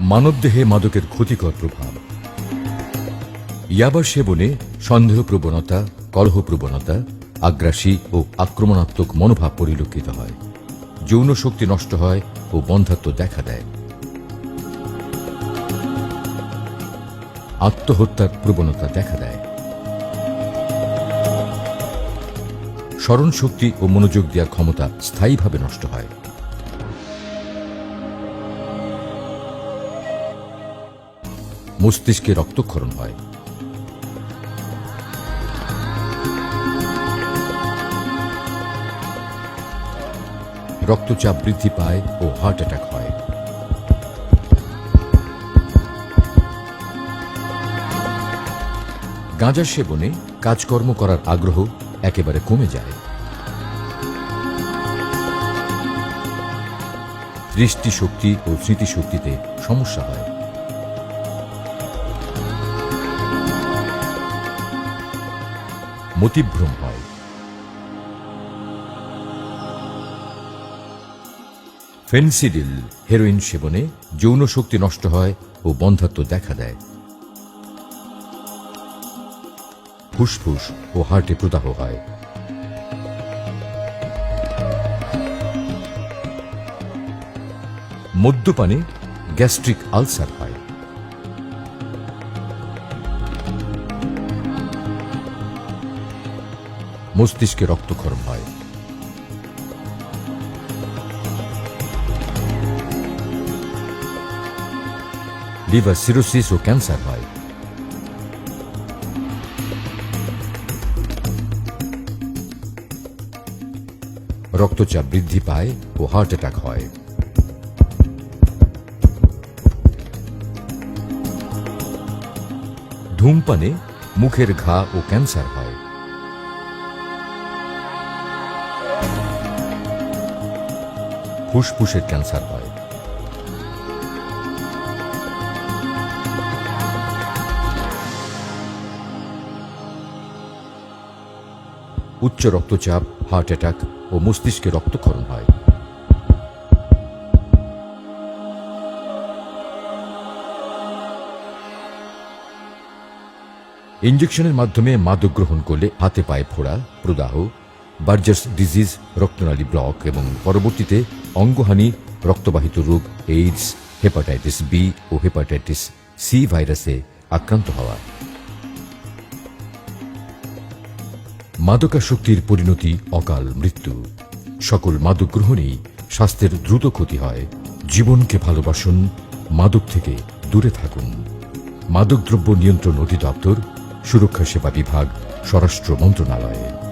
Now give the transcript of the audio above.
মানবদেহে মাদকের ক্ষতিকর প্রভাব। ইয়াবা সেবনে সন্দেহ প্রবণতা কলহ প্রবণতা আগ্রাসী ও আক্রমণাত্মক মনোভাব পরিলক্ষিত হয়। যৌন শক্তি নষ্ট হয় ও বন্ধাত্ম দেখা দেয়। আত্মহত্যার প্রবণতা দেখা দেয়। স্মরণ শক্তি ও মনোযোগ দেওয়ার ক্ষমতা স্থায়ীভাবে নষ্ট হয়। মস্তিষ্কে রক্তক্ষরণ হয়। রক্তচাপ বৃদ্ধি পায় ও হার্ট অ্যাটাক হয়। গাঁজা সেবনে কাজকর্ম করার আগ্রহ একেবারে কমে যায়। দৃষ্টিশক্তি ও স্মৃতিশক্তিতে সমস্যা হয়। মতিভ্রম হয় ফেন্সিডিল হেরোইন সেবনে যৌন শক্তি নষ্ট হয় ও বন্ধাত্ম দেখা দেয়। ফুসফুস ও হার্টে প্রদাহ হয়। মদ্যপানে গ্যাস্ট্রিক আলসার হয়। মস্তিষ্কে রক্তক্ষরণ হয়। লিভার সিরোসিস ও ক্যান্সার হয়। রক্তচাপ বৃদ্ধি পায় ও হার্ট অ্যাটাক হয়। ধূমপানে মুখের ঘা ও ক্যান্সার হয়। ফুসফুসের ক্যান্সার হয়। উচ্চ রক্তচাপ হার্ট অ্যাটাক ও মস্তিষ্কে রক্তক্ষরণ হয়। ইঞ্জেকশনের মাধ্যমে মাদক গ্রহণ করলে হাতে পায়ে ফোড়া, প্রদাহ বার্জার্স ডিজিজ রক্তনালী ব্লক এবং পরবর্তীতে অঙ্গহানি, রক্তবাহিত রোগ এইডস হেপাটাইটিস বি ও হেপাটাইটিস সি ভাইরাসে আক্রান্ত হওয়া। মাদকাসক্তির পরিণতি, অকাল মৃত্যু। সকল মাদক গ্রহণেই স্বাস্থ্যের দ্রুত ক্ষতি হয়। জীবনকে ভালোবাসুন, মাদক থেকে দূরে থাকুন। মাদকদ্রব্য নিয়ন্ত্রণ অধিদপ্তর, সুরক্ষা সেবা বিভাগ, স্বরাষ্ট্র মন্ত্রণালয়।